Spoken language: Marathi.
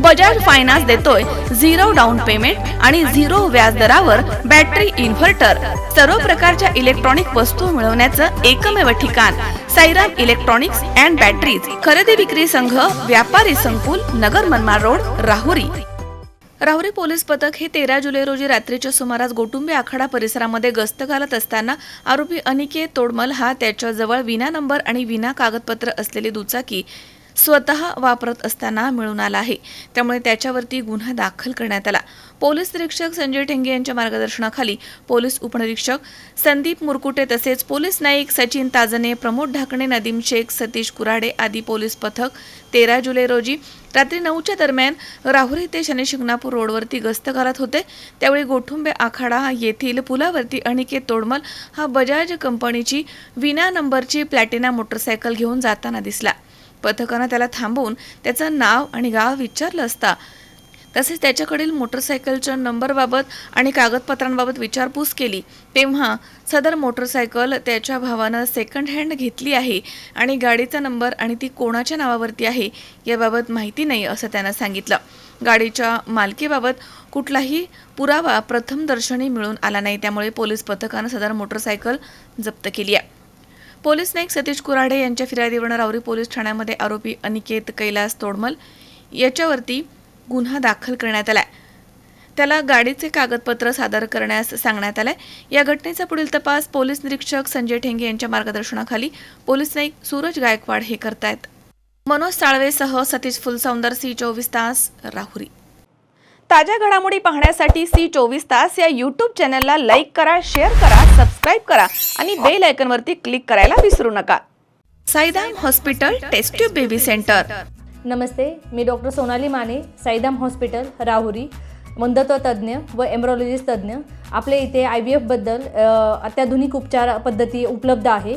बजाज फायनान्स देतोय. झिरो डाऊन पेमेंट आणि झिरो व्याज दरावर बॅटरी इन्व्हर्टर. सर्व प्रकारच्या इलेक्ट्रॉनिक वस्तू मिळवण्याचं एकमेव ठिकाण. Sairam electronics and batteries. खरेदी विक्री संघ व्यापारी संकुल नगर मनमाड रोड राहुरी. राहुरी पोलीस पथक हे तेरा जुलै रोजी रात्रीच्या सुमारास गोटुंबे आखाडा परिसरामध्ये गस्त घालत असताना आरोपी अनिकेत तोडमल हा त्याच्याजवळ विना नंबर आणि विना कागदपत्र असलेली दुचाकी स्वतः वापरत असताना मिळून आला आहे. त्यामुळे त्याच्यावरती गुन्हा दाखल करण्यात आला. पोलीस निरीक्षक संजय ठेंगे यांच्या मार्गदर्शनाखाली पोलीस उपनिरीक्षक संदीप मुरकुटे तसेच पोलीस नाईक सचिन ताजने प्रमोद ढाकणे नदीम शेख सतीश कुराडे आदी पोलीस पथक तेरा जुलै रोजी रात्री नऊच्या दरम्यान राहुरी ते शनी शिंगणापूर रोडवरती गस्त करत होते. त्यावेळी गोठुंबे आखाडा येथील पुलावरती अनिकेत तोडमल हा बजाज कंपनीची विना नंबरची प्लॅटिना मोटरसायकल घेऊन जाताना दिसला. पथकानं त्याला थांबवून त्याचं नाव आणि गाव विचारलं असता. तसेच त्याच्याकडील मोटरसायकलच्या नंबरबाबत आणि कागदपत्रांबाबत विचारपूस केली. तेव्हा सदर मोटरसायकल त्याच्या भावानं सेकंड हँड घेतली आहे आणि गाडीचा नंबर आणि ती कोणाच्या नावावरती आहे याबाबत माहिती नाही असं त्यानं सांगितलं. गाडीच्या मालकीबाबत कुठलाही पुरावा प्रथमदर्शनी मिळून आला नाही त्यामुळे पोलीस पथकानं सदर मोटरसायकल जप्त केली आहे. पोलीस नाईक सतीश कुराडे यांच्या फिर्यादीवरून रावरी पोलीस ठाण्यामध्ये आरोपी अनिकेत कैलास तोडमल याच्यावरती गुन्हा दाखल करण्यात आलाय. त्याला गाडीचे कागदपत्र सादर करण्यास सांगण्यात आलंय. या घटनेचा पुढील तपास पोलीस निरीक्षक संजय ठेंगे यांच्या मार्गदर्शनाखाली पोलीस नाईक सूरज गायकवाड हे करतायत. मनोज साळवेसह सतीश फुलसौंदर सी चोवीस तास राहुरी. ताज्या घडामोडी पाहण्यासाठी सी चोवीस तास या यूट्यूब चॅनलला लाईक करा शेअर करा सबस्क्राईब करा आणि बेल आयकनवरती क्लिक करायला विसरू नका. Saidam hospital test tube baby centre नमस्ते मी डॉक्टर सोनाली माने साईदाम हॉस्पिटल राहुरी मंदत्व तज्ज्ञ व एम्ब्रॉलॉजिस्ट तज्ज्ञ. आपल्या इथे आय व्ही एफबद्दल अत्याधुनिक उपचार पद्धती उपलब्ध आहे.